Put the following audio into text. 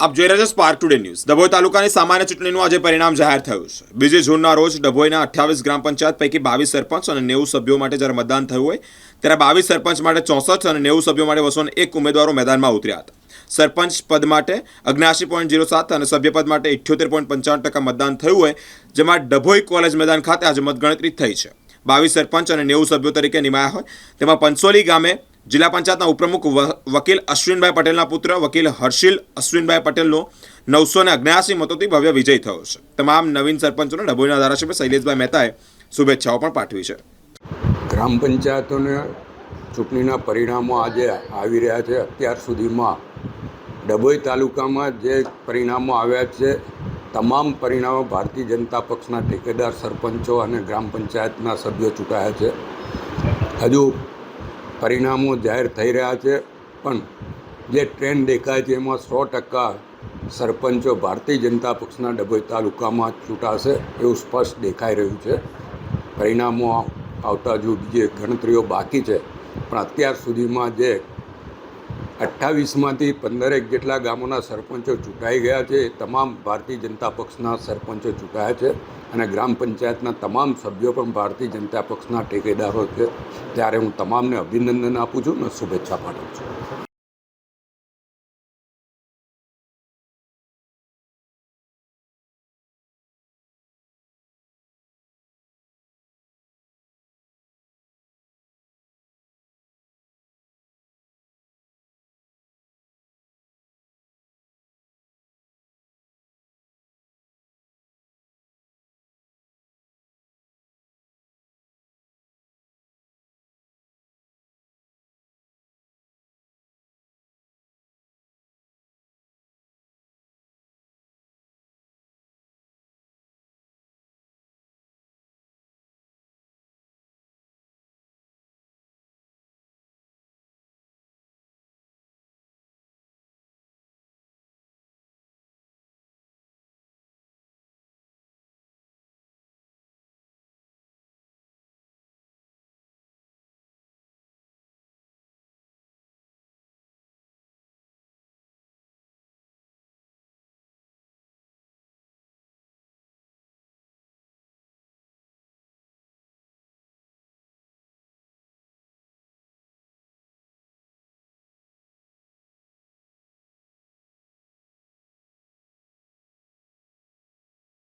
આપ જોઈ રહ્યા છો સ્પાર્ક ટુડે ન્યૂઝ ડભોઈ તાલુકાની સામાન્ય ચૂંટણીનું આજે પરિણામ જાહેર થયું છે. બીજી જૂનના રોજ ડભોઈના અઠ્યાવીસ ગ્રામ પંચાયત પૈકી બાવીસ સરપંચ અને નેવું સભ્યો માટે જ્યારે મતદાન થયું હોય, ત્યારે બાવીસ સરપંચ માટે ચોસઠ અને નેવું સભ્યો માટે બસો એક ઉમેદવારો મેદાનમાં ઉતર્યા હતા. સરપંચ પદ માટે અગ્નાસી પોઈન્ટ જીરો સાત અને સભ્યપદ માટે ઇઠ્યોતેર પોઈન્ટ પંચાવન ટકા મતદાન થયું હોય, જેમાં ડભોઈ કોલેજ મેદાન ખાતે આજે મતગણતરી થઈ છે. બાવીસ સરપંચ અને નેવું સભ્યો તરીકે નિમાયા હોય, તેમાં પંચોલી ગામે જિલ્લા પંચાયતના ઉપપ્રમુખ વકીલ અશ્વિનભાઈ પટેલના પુત્ર વકીલ હર્ષિલ અશ્વિનભાઈ પટેલનો નવસો ને અગ્યાસી મતોથી ભવ્ય વિજય થયો છે. તમામ નવીન સરપંચોને ડભોઈના ધારાસભ્ય શૈલેષભાઈ મહેતાએ શુભેચ્છાઓ પણ પાઠવી છે. ગ્રામ પંચાયતોને ચૂંટણીના પરિણામો આજે આવી રહ્યા છે. અત્યાર સુધીમાં ડભોઈ તાલુકામાં જે પરિણામો આવ્યા છે, તમામ પરિણામો ભારતીય જનતા પક્ષના ઠેકેદાર સરપંચો અને ગ્રામ પંચાયતના સભ્યો ચૂંટાયા છે. હજુ પરિણામો જાહેર થઈ રહ્યા છે. પણ જે ટ્રેન્ડ દેખાય છે એમાં સો ટકા સરપંચો ભારતીય જનતા પક્ષના ડભોઈ તાલુકામાં ચૂંટાશે એવું સ્પષ્ટ દેખાઈ રહ્યું છે. પરિણામો આવતા જો બીજી ગણતરીઓ બાકી છે. પણ અત્યાર સુધીમાં જે અઠ્ઠાવીસમાંથી પંદરેક જેટલા ગામોના સરપંચો ચૂંટાઈ ગયા છે. તમામ ભારતીય જનતા પક્ષના સરપંચો ચૂંટાયા છે અને ગ્રામ પંચાયતના તમામ સભ્યો પણ ભારતીય જનતા પક્ષના ટેકેદારો છે. ત્યારે હું તમામને અભિનંદન આપું છું અને શુભેચ્છા પાઠવું છું.